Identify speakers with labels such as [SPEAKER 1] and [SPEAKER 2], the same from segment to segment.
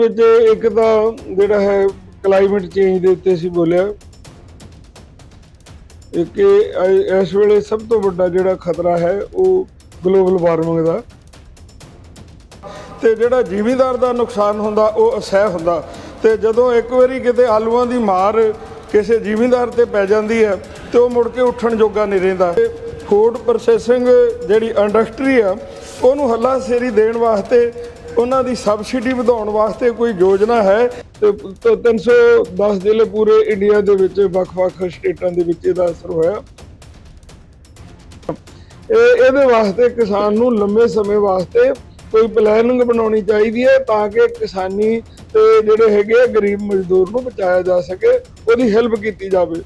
[SPEAKER 1] ਵਿੱਚ ਇੱਕ ਤਾਂ ਜਿਹੜਾ ਹੈ ਕਲਾਈਮੇਟ ਚੇਂਜ ਦੇ ਉੱਤੇ ਅਸੀਂ ਬੋਲਿਆ। ਇੱਕ ਇਸ ਵੇਲੇ ਸਭ ਤੋਂ ਵੱਡਾ ਜਿਹੜਾ ਖਤਰਾ ਹੈ ਉਹ ਗਲੋਬਲ ਵਾਰਮਿੰਗ ਦਾ। ਤੇ ਜਿਹੜਾ ਜ਼ਿਮੀਦਾਰ ਦਾ ਨੁਕਸਾਨ ਹੁੰਦਾ, ਉਹ ਅਸਹਿ ਹੁੰਦਾ। ਤੇ ਜਦੋਂ ਇੱਕ ਵਾਰੀ ਕਿਤੇ ਆਲੂਆਂ ਦੀ ਮਾਰ ਕਿਸੇ ਜ਼ਿਮੀਦਾਰ ਤੇ ਪੈ ਜਾਂਦੀ ਹੈ, ਤੇ ਉਹ ਮੁੜ ਕੇ ਉੱਠਣ ਜੋਗਾ ਨਹੀਂ ਰਹਿੰਦਾ। ਫੂਡ ਪ੍ਰੋਸੈਸਿੰਗ ਜਿਹੜੀ ਇੰਡਸਟਰੀ ਆ, ਉਹਨੂੰ ਹੱਲਾ ਸੇਰੀ ਦੇਣ ਵਾਸਤੇ ਉਹਨਾਂ ਦੀ ਸਬਸਿਡੀ ਵਧਾਉਣ ਵਾਸਤੇ ਕੋਈ ਯੋਜਨਾ ਹੈ? ਤੇ ਤੇ 310 ਜ਼ਿਲ੍ਹੇ ਪੂਰੇ ਇੰਡੀਆ ਦੇ ਵਿੱਚ ਵੱਖ-ਵੱਖ ਸਟੇਟਾਂ ਦੇ ਵਿੱਚ ਇਹਦਾ ਅਸਰ ਹੋਇਆ। ਇਹ ਇਹਦੇ ਵਾਸਤੇ ਕਿਸਾਨ ਨੂੰ ਲੰਮੇ ਸਮੇਂ ਵਾਸਤੇ ਕੋਈ ਪਲੈਨਿੰਗ ਬਣਾਉਣੀ ਚਾਹੀਦੀ ਹੈ ਤਾਂ ਕਿ ਕਿਸਾਨੀ ਤੇ ਜਿਹੜੇ ਹੈਗੇ ਆ ਗਰੀਬ ਮਜ਼ਦੂਰ ਨੂੰ ਬਚਾਇਆ ਜਾ ਸਕੇ ਉਹਦੀ ਹੈਲਪ ਕੀਤੀ ਜਾਵੇ।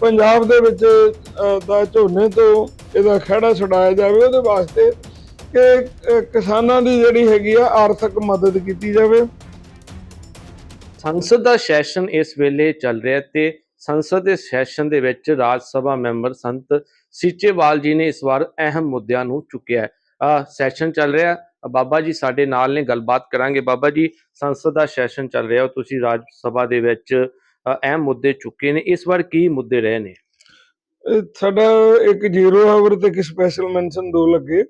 [SPEAKER 1] ਪੰਜਾਬ ਦੇ ਵਿੱਚ ਅ, ਦਾ ਝੋਨੇ ਤੋਂ ਇਹਦਾ ਖਹਿੜਾ ਛਡਾਇਆ ਜਾਵੇ ਉਹਦੇ ਵਾਸਤੇ ਕਿ ਕਿਸਾਨਾਂ ਦੀ ਜਿਹੜੀ ਹੈਗੀ ਆ ਆਰਥਿਕ ਮਦਦ ਕੀਤੀ ਜਾਵੇ।
[SPEAKER 2] ਸੰਸਦ ਦਾ ਸੈਸ਼ਨ ਇਸ ਵੇਲੇ ਚੱਲ ਰਿਹਾ ਤੇ ਸੰਸਦ ਦੇ ਸੈਸ਼ਨ ਦੇ ਵਿੱਚ ਰਾਜ ਸਭਾ ਮੈਂਬਰ ਸੰਤ ਸੀਚੇਵਾਲ ਜੀ ਨੇ ਇਸ ਵਾਰ ਅਹਿਮ ਮੁੱਦਿਆਂ ਨੂੰ ਚੁੱਕਿਆ ਆ ਸੈਸ਼ਨ ਚੱਲ ਰਿਹਾ। ਬਾਬਾ ਜੀ ਸਾਡੇ ਨਾਲ ਨੇ ਗੱਲਬਾਤ ਕਰਾਂਗੇ। ਬਾਬਾ ਜੀ ਸੰਸਦ ਦਾ ਸੈਸ਼ਨ ਚੱਲ ਰਿਹਾ ਤੁਸੀਂ ਰਾਜ ਸਭਾ ਦੇ ਵਿੱਚ ਅਹਿਮ ਮੁੱਦੇ ਚੁੱਕੇ ਨੇ। ਇਸ ਵਾਰ ਕੀ ਮੁੱਦੇ ਰਹੇ ਨੇ?
[SPEAKER 1] ਸਾਡਾ ਇੱਕ ਜ਼ੀਰੋ ਆਵਰ ਤੇ ਇੱਕ ਸਪੈਸ਼ਲ ਮੈਂਸ਼ਨ ਦੋ ਲੱਗੇ।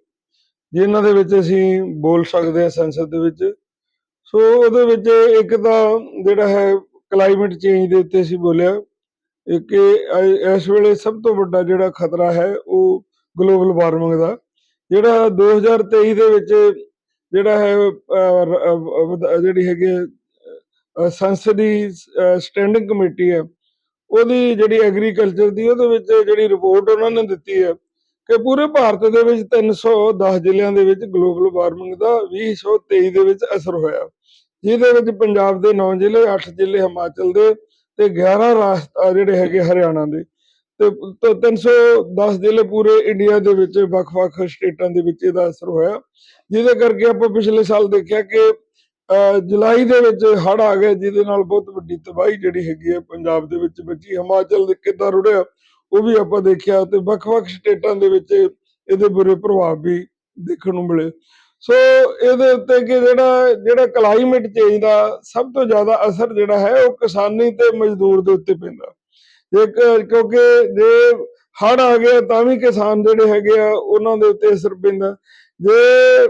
[SPEAKER 1] ਜਿਨ੍ਹਾਂ ਦੇ ਵਿੱਚ ਅਸੀਂ ਬੋਲ ਸਕਦੇ ਹਾਂ ਸੰਸਦ ਦੇ ਵਿੱਚ। ਸੋ ਉਹਦੇ ਵਿੱਚ ਇੱਕ ਤਾਂ ਜਿਹੜਾ ਹੈ ਕਲਾਈਮੇਟ ਚੇਂਜ ਦੇ ਉੱਤੇ ਅਸੀਂ ਬੋਲਿਆ। ਇੱਕ ਇਸ ਵੇਲੇ ਸਭ ਤੋਂ ਵੱਡਾ ਜਿਹੜਾ ਖਤਰਾ ਹੈ ਉਹ ਗਲੋਬਲ ਵਾਰਮਿੰਗ ਦਾ। ਜਿਹੜਾ 2023 ਦੇ ਵਿੱਚ ਜਿਹੜਾ ਹੈ ਜਿਹੜੀ ਹੈਗੀ ਹੈ, ਸੰਸਦੀ ਸਟੈਂਡਿੰਗ ਕਮੇਟੀ ਹੈ ਉਹਦੀ ਜਿਹੜੀ ਐਗਰੀਕਲਚਰ ਦੀ ਉਹਦੇ ਵਿੱਚ ਜਿਹੜੀ ਰਿਪੋਰਟ ਉਹਨਾਂ ਨੇ ਦਿੱਤੀ ਹੈ ਕਿ ਪੂਰੇ ਭਾਰਤ ਦੇ ਵਿੱਚ 310 ਜ਼ਿਲ੍ਹਿਆਂ ਦੇ ਵਿੱਚ ਗਲੋਬਲ ਵਾਰਮਿੰਗ ਦਾ 2023 ਦੇ ਵਿੱਚ ਅਸਰ ਹੋਇਆ। ਜਿਹਦੇ ਵਿੱਚ ਪੰਜਾਬ ਦੇ 9 ਜ਼ਿਲ੍ਹੇ 8 ਜ਼ਿਲ੍ਹੇ ਹਿਮਾਚਲ ਦੇ ਤੇ 11 ਰਾਜ ਜਿਹੜੇ ਹੈਗੇ ਹਰਿਆਣਾ ਦੇ। ਤੇ ਤ- 310 ਜ਼ਿਲ੍ਹੇ ਪੂਰੇ ਇੰਡੀਆ ਦੇ ਵਿੱਚ ਵੱਖ-ਵੱਖ ਸਟੇਟਾਂ ਦੇ ਵਿੱਚ ਇਹਦਾ ਅਸਰ ਹੋਇਆ। ਜਿਹਦੇ ਕਰਕੇ ਆਪਾਂ ਪਿਛਲੇ ਸਾਲ ਦੇਖਿਆ ਕਿ ਜੁਲਾਈ ਦੇ ਵਿੱਚ ਹੜ੍ਹ ਆ ਗਏ, ਜਿਹਦੇ ਨਾਲ ਬਹੁਤ ਵੱਡੀ ਤਬਾਹੀ ਜਿਹੜੀ ਹੈਗੀ ਹੈ ਪੰਜਾਬ ਦੇ ਵਿੱਚ ਬੱਚੀ ਹਿਮਾਚਲ ਦੇ ਕਿੱਦਾਂ ਰੁੜਿਆ ਉਹ ਵੀ ਆਪਾਂ ਦੇਖਿਆ ਤੇ ਵੱਖ-ਵੱਖ ਸਟੇਟਾਂ ਦੇ ਵਿੱਚ ਇਹਦੇ ਬੁਰੇ ਪ੍ਰਭਾਵ ਵੀ ਦੇਖਣ ਨੂੰ ਮਿਲੇ। ਸੋ ਇਹਦੇ ਉੱਤੇ ਕਿ ਜਿਹੜਾ ਜਿਹੜਾ ਕਲਾਈਮੇਟ ਚੇਂਜ ਦਾ ਸਭ ਤੋਂ ਜ਼ਿਆਦਾ ਅਸਰ ਜਿਹੜਾ ਹੈ ਉਹ ਕਿਸਾਨੀ ਤੇ ਮਜ਼ਦੂਰ ਦੇ ਉੱਤੇ ਪੈਂਦਾ। ਜੇ ਕਿਉਂਕਿ ਜੇ ਹੜ੍ਹ ਆ ਗਿਆ ਤਾਂ ਵੀ ਕਿਸਾਨ ਜਿਹੜੇ ਹੈਗੇ ਆ, ਉਹਨਾਂ ਦੇ ਉੱਤੇ ਅਸਰ ਪੈਂਦਾ। ਜੇ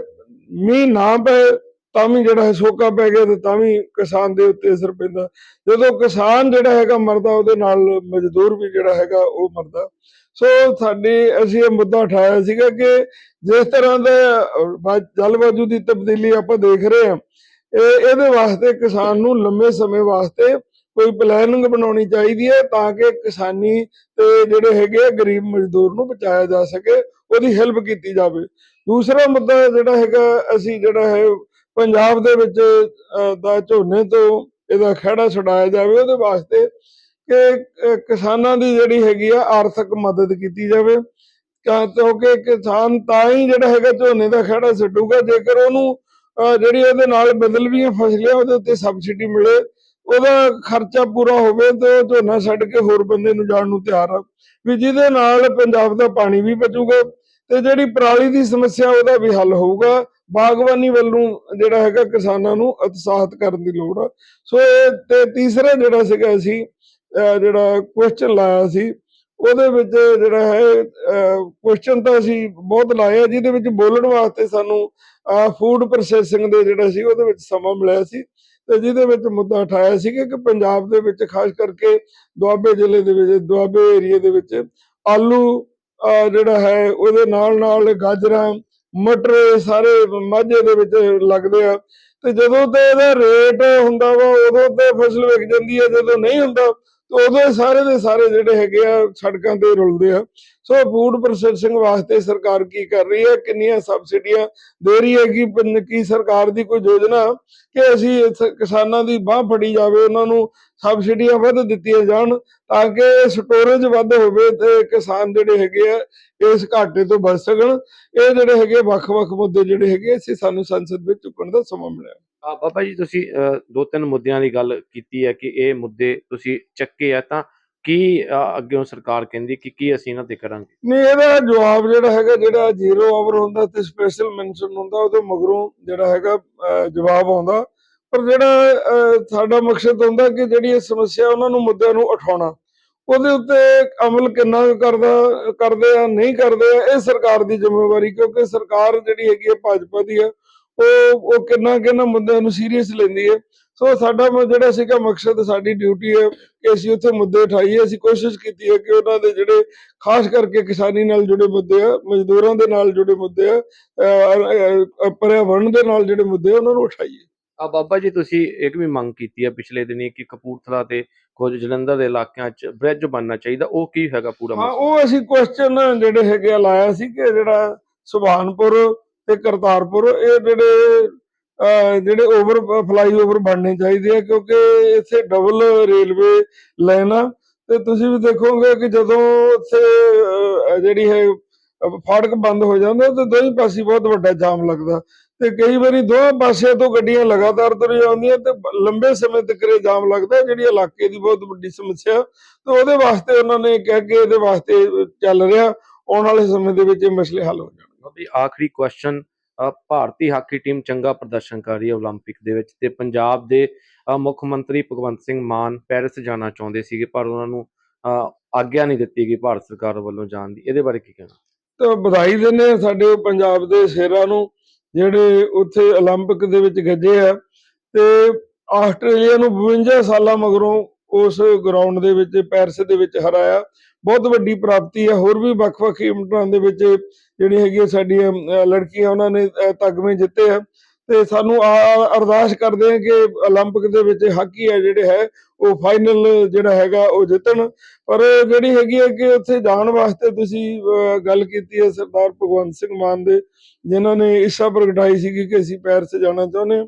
[SPEAKER 1] ਮੀਂਹ ਨਾ ਪਏ ਤਾਂ ਵੀ ਜਿਹੜਾ ਹੈ ਸੋਕਾ ਪੈ ਗਿਆ ਤੇ ਤਾਂ ਵੀ ਕਿਸਾਨ ਦੇ ਉੱਤੇ ਅਸਰ ਪੈਂਦਾ। ਜਦੋਂ ਕਿਸਾਨ ਜਿਹੜਾ ਹੈਗਾ ਮਰਦਾ, ਉਹਦੇ ਨਾਲ ਮਜ਼ਦੂਰ ਵੀ ਜਿਹੜਾ ਹੈਗਾ ਉਹ ਮਰਦਾ। ਸੋ ਸਾਡੀ, ਅਸੀਂ ਇਹ ਮੁੱਦਾ ਉਠਾਇਆ ਸੀਗਾ ਕਿ ਜਿਸ ਤਰ੍ਹਾਂ ਦਾ ਜਲਵਾਯੂ ਦੀ ਤਬਦੀਲੀ ਆਪਾਂ ਦੇਖ ਰਹੇ ਹਾਂ, ਇਹ, ਇਹਦੇ ਵਾਸਤੇ ਕਿਸਾਨ ਨੂੰ ਲੰਮੇ ਸਮੇਂ ਵਾਸਤੇ ਕੋਈ ਪਲੈਨਿੰਗ ਬਣਾਉਣੀ ਚਾਹੀਦੀ ਹੈ ਤਾਂ ਕਿ ਕਿਸਾਨੀ ਤੇ ਜਿਹੜੇ ਹੈਗੇ ਆ ਗਰੀਬ ਮਜ਼ਦੂਰ ਨੂੰ ਬਚਾਇਆ ਜਾ ਸਕੇ, ਉਹਦੀ ਹੈਲਪ ਕੀਤੀ ਜਾਵੇ। ਦੂਸਰਾ ਮੁੱਦਾ ਜਿਹੜਾ ਹੈਗਾ, ਅਸੀਂ ਜਿਹੜਾ ਹੈ ਪੰਜਾਬ ਦੇ ਵਿੱਚ ਦਾ ਝੋਨੇ ਤੋਂ ਇਹਦਾ ਖਹਿੜਾ ਛਡਾਇਆ ਜਾਵੇ, ਉਹਦੇ ਵਾਸਤੇ ਕਿ ਕਿਸਾਨਾਂ ਦੀ ਜਿਹੜੀ ਹੈਗੀ ਆ ਆਰਥਿਕ ਮਦਦ ਕੀਤੀ ਜਾਵੇ। ਕਿਉਂਕਿ ਕਿਸਾਨ ਤਾਂ ਹੀ ਜਿਹੜਾ ਹੈਗਾ ਝੋਨੇ ਦਾ ਖਹਿੜਾ ਛੱਡੂਗਾ, ਜੇਕਰ ਉਹਨੂੰ ਜਿਹੜੀ ਉਹਦੇ ਨਾਲ ਬਦਲਵੀਆਂ ਫਸਲਾਂ, ਉਹਦੇ ਉੱਤੇ ਸਬਸਿਡੀ ਮਿਲੇ, ਉਹਦਾ ਖਰਚਾ ਪੂਰਾ ਹੋਵੇ ਤੇ ਉਹ ਝੋਨਾ ਛੱਡ ਕੇ ਹੋਰ ਬੰਦੇ ਨੂੰ ਜਾਣ ਨੂੰ ਤਿਆਰ ਆ। ਵੀ ਜਿਹਦੇ ਨਾਲ ਪੰਜਾਬ ਦਾ ਪਾਣੀ ਵੀ ਬਚੂਗਾ ਤੇ ਜਿਹੜੀ ਪਰਾਲੀ ਦੀ ਸਮੱਸਿਆ ਉਹਦਾ ਵੀ ਹੱਲ ਹੋਊਗਾ। ਬਾਗਬਾਨੀ ਵੱਲੋਂ ਜਿਹੜਾ ਹੈਗਾ ਕਿਸਾਨਾਂ ਨੂੰ ਉਤਸ਼ਾਹਿਤ ਕਰਨ ਦੀ ਲੋੜ ਆ। ਸੋ ਇਹ ਤੇ ਤੀਸਰਾ ਜਿਹੜਾ ਸੀਗਾ ਅਸੀਂ ਜਿਹੜਾ ਕੁਐਸਚਨ ਲਾਇਆ ਸੀ, ਉਹਦੇ ਵਿੱਚ ਜਿਹੜਾ ਹੈ ਕੁਐਸਚਨ ਤਾਂ ਅਸੀਂ ਬਹੁਤ ਲਾਏ ਆ, ਜਿਹਦੇ ਵਿੱਚ ਬੋਲਣ ਵਾਸਤੇ ਸਾਨੂੰ ਫੂਡ ਪ੍ਰੋਸੈਸਿੰਗ ਦੇ ਜਿਹੜਾ ਸੀ, ਉਹਦੇ ਵਿੱਚ ਸਮਾਂ ਮਿਲਿਆ ਸੀ। ਤੇ ਜਿਹਦੇ ਵਿੱਚ ਮੁੱਦਾ ਉਠਾਇਆ ਸੀ ਕਿ ਪੰਜਾਬ ਦੇ ਵਿੱਚ ਖਾਸ ਕਰਕੇ ਦੁਆਬੇ ਜ਼ਿਲ੍ਹੇ ਦੇ ਵਿੱਚ, ਦੁਆਬੇ ਏਰੀਏ ਦੇ ਵਿੱਚ ਆਲੂ ਜਿਹੜਾ ਹੈ, ਉਹਦੇ ਨਾਲ ਨਾਲ ਗਾਜਰਾਂ ਮਟਰ ਸਾਰੇ ਮਾਝੇ ਦੇ ਵਿੱਚ ਲੱਗਦੇ ਆ। ਤੇ ਜਦੋਂ ਤੇ ਇਹਦਾ ਰੇਟ ਹੁੰਦਾ ਵਾ, ਉਦੋਂ ਤੇ ਫਸਲ ਵਿਕ ਜਾਂਦੀ ਹੈ ਜਦੋਂ ਨਹੀਂ ਹੁੰਦਾ ਤੇ ਉਦੋਂ ਸਾਰੇ ਦੇ ਸਾਰੇ ਜਿਹੜੇ ਹੈਗੇ ਆ ਸੜਕਾਂ ਤੇ ਰੁਲਦੇ ਆ। ਸੋ ਫੂਡ ਪ੍ਰੋਸੈਸਿੰਗ ਵਾਸਤੇ ਸਰਕਾਰ ਕੀ ਕਰ ਰਹੀ ਹੈ? ਕਿੰਨੀਆਂ ਸਬਸਿਡੀਆਂ ਦੇ ਰਹੀ ਹੈ ਕਿ ਪੰ- ਕੀ ਸਰਕਾਰ ਦੀ ਕੋਈ ਯੋਜਨਾ ਕਿ ਅਸੀਂ ਕਿਸਾਨਾਂ ਦੀ ਬਾਹ ਫੜੀ ਜਾਵੇ, ਉਹਨਾਂ ਨੂੰ ਸਬਸਿਡੀਆਂ ਵੱਧ ਦਿੱਤੀਆਂ ਜਾਣ ਤਾਂ ਕਿ ਸਟੋਰੇਜ ਵੱਧ ਹੋਵੇ ਤੇ ਕਿਸਾਨ ਜਿਹੜੇ ਹੈਗੇ ਆ ਇਸ ਘਾਟੇ ਤੋਂ ਬਚ ਸਕਣ। ਇਹ ਜਿਹੜੇ ਹੈਗੇ ਵੱਖ-ਵੱਖ ਮੁੱਦੇ ਜਿਹੜੇ ਹੈਗੇ ਅਸੀਂ ਸਾਨੂੰ ਸੰਸਦ ਵਿੱਚ ਚੁੱਕਣ ਦਾ ਸਮਾਂ ਮਿਲਿਆ।
[SPEAKER 2] ਬਾਬਾ ਜੀ ਤੁਸੀਂ ਦੋ ਤਿੰਨ ਮੁੱਦਿਆਂ ਦੀ ਗੱਲ ਕੀਤੀ ਹੈ ਕਿ ਇਹ ਮੁੱਦੇ ਤੁਸੀਂ ਚੱਕੇ ਆ ਤਾਂ ਕੀ ਅ, ਸਰਕਾਰ ਕਹਿੰਦੀ ਕਿ ਕੀ ਅਸੀਂ ਇਹਨਾਂ ਤੇ ਕਰਾਂਗੇ?
[SPEAKER 1] ਨਹੀਂ ਇਹਦਾ ਜਵਾਬ ਜਿਹੜਾ ਹੈਗਾ ਜਿਹੜਾ ਜ਼ੀਰੋ ਆਵਰ ਹੁੰਦਾ ਤੇ ਸਪੈਸ਼ਲ ਮੈਂਸ਼ਨ ਹੁੰਦਾ ਉਹਦੇ ਮਗਰੋਂ ਜਿਹੜਾ ਹੈਗਾ ਜਵਾਬ ਆਉਂਦਾ। ਪਰ ਜਿਹੜਾ ਸਾਡਾ ਮਕਸਦ ਹੁੰਦਾ ਕਿ ਜਿਹੜੀ ਇਹ ਸਮੱਸਿਆ ਉਹਨਾਂ ਨੂੰ ਮੁੱਦਿਆਂ ਨੂੰ ਉਠਾਉਣਾ ਉਹਦੇ ਉੱਤੇ ਅਮਲ ਕਿੰਨਾ ਕਰਦਾ ਕਰਦੇ ਆ ਨਹੀਂ ਕਰਦੇ ਆ ਇਹ ਸਰਕਾਰ ਦੀ ਜ਼ਿੰਮੇਵਾਰੀ ਕਿਉਂਕਿ ਸਰਕਾਰ ਜਿਹੜੀ ਹੈਗੀ ਹੈ ਭਾਜਪਾ ਦੀ ਹੈ ਉਹ ਉਹ ਕਿੰਨਾ ਕਿੰਨਾ ਮੁੱਦਿਆਂ ਨੂੰ ਸੀਰੀਅਸ ਲੈਂਦੀ ਹੈ। ਸੋ ਸਾਡਾ ਜਿਹੜਾ ਸੀਗਾ ਮਕਸਦ ਸਾਡੀ ਡਿਊਟੀ ਹੈ ਕਿ ਅਸੀਂ ਉੱਥੇ ਮੁੱਦੇ ਉਠਾਈਏ। ਅਸੀਂ ਕੋਸ਼ਿਸ਼ ਕੀਤੀ ਹੈ ਕਿ ਉਹਨਾਂ ਦੇ ਜਿਹੜੇ ਖਾਸ ਕਰਕੇ ਕਿਸਾਨੀ ਨਾਲ ਜੁੜੇ ਮੁੱਦੇ ਆ ਮਜ਼ਦੂਰਾਂ ਦੇ ਨਾਲ ਜੁੜੇ ਮੁੱਦੇ ਆ ਪਰਿਆਵਰਣ ਦੇ ਨਾਲ ਜਿਹੜੇ ਮੁੱਦੇ ਆ ਉਹਨਾਂ ਨੂੰ ਉਠਾਈਏ।
[SPEAKER 2] ਆ ਬਾਬਾ ਜੀ ਤੁਸੀਂ ਇੱਕ ਵੀ ਮੰਗ ਕੀਤੀ ਹੈ ਪਿਛਲੇ ਦਿਨੀ ਕਿ ਕਪੂਰਥਲਾ ਤੇ ਕੁਝ ਜਲੰਧਰ ਦੇ ਇਲਾਕਿਆਂ 'ਚ ਬ੍ਰਿਜ ਬਣਨਾ ਚਾਹੀਦਾ। ਉਹ ਕੀ ਹੈਗਾ ਪੂਰਾ
[SPEAKER 1] ਹਾਂ ਉਹ ਅਸੀਂ ਕੁਐਸਚਨ ਜਿਹੜੇ ਹੈਗੇ ਲਾਇਆ ਸੀ ਕਿ ਜਿਹੜਾ ਸੁਭਾਨਪੁਰ ਤੇ ਕਰਤਾਰਪੁਰ ਇਹ ਜਿਹੜੇ ਜਿਹੜੇ ਓਵਰ ਫਲਾਈਓਵਰ ਬਣਨੇ ਚਾਹੀਦੇ ਆ ਕਿਉਂਕਿ ਇੱਥੇ ਡਬਲ ਰੇਲਵੇ ਲਾਈਨ ਆ। ਤੇ ਤੁਸੀਂ ਵੀ ਦੇਖੋਗੇ ਕਿ ਜਦੋਂ ਇੱਥੇ ਜਿਹੜੀ ਹੈ ਅਹ, ਬੰਦ ਹੋ ਜਾਂਦਾ ਤੇ ਦੋਹੀਂ ਪਾਸੇ ਬਹੁਤ ਵੱਡਾ ਜਾਮ ਲੱਗਦਾ। ਤੇ ਕਈ ਵਾਰੀ ਦੋਹਾਂ ਪਾਸਿਆਂ ਤੋਂ ਗੱਡੀਆਂ ਲਗਾਤਾਰ ਤੁਰ ਆਉਂਦੀਆਂ ਤੇ ਲੰਬੇ ਸਮੇਂ ਤੱਕ ਇਹ ਜਾਮ ਲੱਗਦਾ ਜਿਹੜੀ ਇਲਾਕੇ ਦੀ ਬਹੁਤ ਵੱਡੀ ਸਮੱਸਿਆ। ਤੇ ਉਹਦੇ ਵਾਸਤੇ ਉਹਨਾਂ ਨੇ ਕਹਿ ਕੇ ਇਹਦੇ ਵਾਸਤੇ ਚੱਲ ਰਿਹਾ। ਆਉਣ ਵਾਲੇ ਸਮੇਂ ਦੇ ਵਿੱਚ ਇਹ ਮਸਲੇ ਹੱਲ ਹੋ ਜਾਣਗੇ
[SPEAKER 2] ਵੀ ਆਖਰੀ ਕੁਐਸਚਨ ਭਾਰਤੀ ਹਾਕੀ ਟੀਮ ਚੰਗਾ ਪ੍ਰਦਰਸ਼ਨ ਕਰ ਰਹੀ ਹੈ 올림픽 ਦੇ ਵਿੱਚ ਤੇ ਪੰਜਾਬ ਦੇ ਅ, ਮੁੱਖ ਮੰਤਰੀ ਭਗਵੰਤ ਸਿੰਘ ਮਾਨ ਪੈਰਿਸ ਜਾਣਾ ਚਾਹੁੰਦੇ ਸੀਗੇ ਪਰ ਉਹਨਾਂ ਨੂੰ ਅ, ਆਗਿਆ ਨਹੀਂ ਦਿੱਤੀ ਗਈ ਭਾਰਤ ਸਰਕਾਰ ਵੱਲੋਂ ਜਾਣ ਦੀ ਇਹਦੇ ਬਾਰੇ ਕੀ ਕਹਿਣਾ
[SPEAKER 1] ਤੇ ਵਧਾਈ ਦਿੰਦੇ ਆ ਸਾਡੇ ਪੰਜਾਬ ਦੇ ਸ਼ੇਰਾਂ ਨੂੰ ਜਿਹੜੇ ਉੱਥੇ 올림픽 ਦੇ ਵਿੱਚ ਗੱਜੇ ਆ ਤੇ ਆਸਟ੍ਰੇਲੀਆ ਨੂੰ 52 ਸਾਲਾਂ ਮਗਰੋਂ ਉਸ ਗਰਾਊਂਡ ਦੇ ਵਿੱਚ ਪੈਰਿਸ ਦੇ ਵਿੱਚ ਹਰਾਇਆ ਬਹੁਤ ਵੱਡੀ ਪ੍ਰਾਪਤੀ ਹੈ ਹੋਰ ਵੀ ਵੱਖ-ਵੱਖ ਇਵੈਂਟਾਂ ਦੇ ਵਿੱਚ ਜਿਹੜੀ ਹੈਗੀ ਆ ਸਾਡੀਆਂ ਅਹ, ਲੜਕੀਆਂ ਉਹਨਾਂ ਨੇ ਅਹ, ਤਗਮੇ ਜਿੱਤੇ ਆ ਤੇ ਸਾਨੂੰ ਆ- ਆ- ਅਰਦਾਸ ਕਰਦੇ ਆ ਕਿ 올림픽 ਦੇ ਵਿੱਚ ਹਾਕੀ ਹੈ ਜਿਹੜੇ ਹੈ ਉਹ ਫਾਈਨਲ ਜਿਹੜਾ ਹੈਗਾ ਉਹ ਜਿੱਤਣ ਪਰ ਜਿਹੜੀ ਹੈਗੀ ਹੈ ਕਿ ਉੱਥੇ ਜਾਣ ਵਾਸਤੇ ਤੁਸੀਂ ਅਹ, ਗੱਲ ਕੀਤੀ ਹੈ ਸਰਦਾਰ ਭਗਵੰਤ ਸਿੰਘ ਮਾਨ ਦੇ ਜਿਨ੍ਹਾਂ ਨੇ ਇੱਛਾ ਪ੍ਰਗਟਾਈ ਸੀਗੀ ਕਿ ਅਸੀਂ ਪੈਰਿਸ ਜਾਣਾ ਚਾਹੁੰਦੇ ਹਾਂ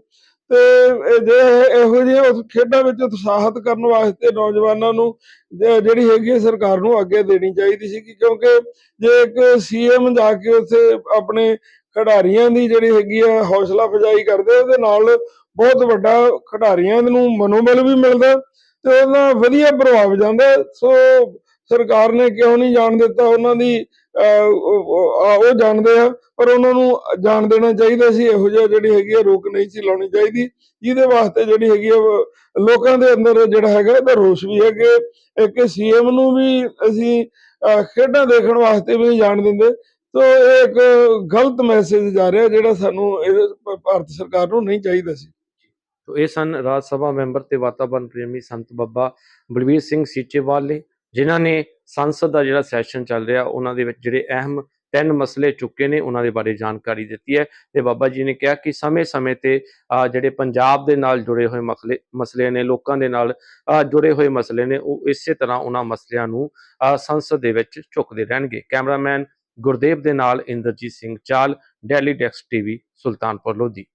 [SPEAKER 1] ਤੇ ਇਹ ਜੇ ਇਹੋ ਜਿਹੇ ਖੇਡਾਂ ਵਿੱਚ ਉਤਸ਼ਾਹਿਤ ਕਰਨ ਵਾਸਤੇ ਨੌਜਵਾਨਾਂ ਨੂੰ ਜਿਹੜੀ ਹੈਗੀ ਸਰਕਾਰ ਨੂੰ ਅੱਗੇ ਦੇਣੀ ਚਾਹੀਦੀ ਸੀ ਕਿਉਂਕਿ ਜੇ ਇੱਕ ਸੀਐਮ ਜਾ ਕੇ ਉੱਥੇ ਆਪਣੇ ਖਿਡਾਰੀਆਂ ਦੀ ਜਿਹੜੀ ਹੈਗੀ ਆ ਹੌਸਲਾ ਅਫਜ਼ਾਈ ਕਰਦੇ, ਉਹਦੇ ਨਾਲ ਬਹੁਤ ਵੱਡਾ ਖਿਡਾਰੀਆਂ ਨੂੰ ਮਨੋਬਲ ਵੀ ਮਿਲਦਾ ਤੇ ਉਹਦਾ ਵਧੀਆ ਪ੍ਰਭਾਵ ਜਾਂਦਾ। ਸੋ ਸਰਕਾਰ ਨੇ ਕਿਉਂ ਨਹੀਂ ਜਾਣ ਦਿੱਤਾ ਉਹਨਾਂ ਦੀ ਉਹ ਜਾਣਦੇ ਆ, ਪਰ ਉਹਨਾਂ ਨੂੰ ਜਾਣ ਦੇਣਾ ਚਾਹੀਦਾ ਸੀ, ਇਹੋ ਜਿਹਾ ਜਿਹੜੀ ਹੈਗੀ ਆ, ਰੋਕ ਨਹੀਂ ਸੀ ਲਾਉਣੀ ਚਾਹੀਦੀ, ਜਿਹਦੇ ਵਾਸਤੇ ਜਿਹੜੀ ਹੈਗੀ ਆ ਲੋਕਾਂ ਦੇ ਅੰਦਰ ਜਿਹੜਾ ਹੈਗਾ, ਇਹਦਾ ਰੋਸ ਵੀ ਹੈ ਕਿ ਇੱਕ ਸੀਐਮ ਨੂੰ ਵੀ ਅਸੀਂ ਖੇਡਾਂ ਦੇਖਣ ਵਾਸਤੇ ਵੀ ਜਾਣ ਦਿੰਦੇ ਸੋ ਇਹ ਇੱਕ ਗਲਤ ਮੈਸੇਜ ਜਾ ਰਿਹਾ, ਜਿਹੜਾ ਸਾਨੂੰ ਇਹ ਭਾਰਤ ਸਰਕਾਰ ਨੂੰ ਨਹੀਂ ਚਾਹੀਦਾ ਸੀ।
[SPEAKER 2] ਤੋ ਇਹ ਸਨ ਰਾਜ ਸਭਾ ਮੈਂਬਰ ਤੇ ਵਾਤਾਵਰਣ ਪ੍ਰੇਮੀ ਸੰਤ ਬੱਬਾ ਬਲਵੀਰ ਸਿੰਘ ਸੀਚੇਵਾਲ ਨੇ, ਜਿਨ੍ਹਾਂ ਨੇ ਸੰਸਦ ਦਾ ਜਿਹੜਾ ਸੈਸ਼ਨ ਚੱਲ ਰਿਹਾ, ਉਹਨਾਂ ਦੇ ਵਿੱਚ ਜਿਹੜੇ ਅਹਿਮ ਤਿੰਨ ਮਸਲੇ ਚੁੱਕੇ ਨੇ, ਉਹਨਾਂ ਦੇ ਬਾਰੇ ਜਾਣਕਾਰੀ ਦਿੱਤੀ ਹੈ ਤੇ ਬਾਬਾ ਜੀ ਨੇ ਕਿਹਾ ਕਿ ਸਮੇਂ-ਸਮੇਂ ਤੇ ਜਿਹੜੇ ਪੰਜਾਬ ਦੇ ਨਾਲ ਜੁੜੇ ਹੋਏ ਮਸਲੇ ਮਸਲੇ ਨੇ, ਲੋਕਾਂ ਦੇ ਨਾਲ ਜੁੜੇ ਹੋਏ ਮਸਲੇ ਨੇ, ਉਹ ਇਸੇ ਤਰ੍ਹਾਂ ਉਹਨਾਂ ਮਸਲਿਆਂ ਨੂੰ ਸੰਸਦ ਦੇ ਵਿੱਚ ਚੁੱਕਦੇ ਰਹਿਣਗੇ। ਕੈਮਰਾਮੈਨ ਗੁਰਦੇਵ ਦੇ ਨਾਲ ਇੰਦਰਜੀਤ ਸਿੰਘ ਚਾਲ, ਡੈਲੀ ਡੈਕਸ ਟੀਵੀ, ਸੁਲਤਾਨਪੁਰ, ਲੋਧੀ।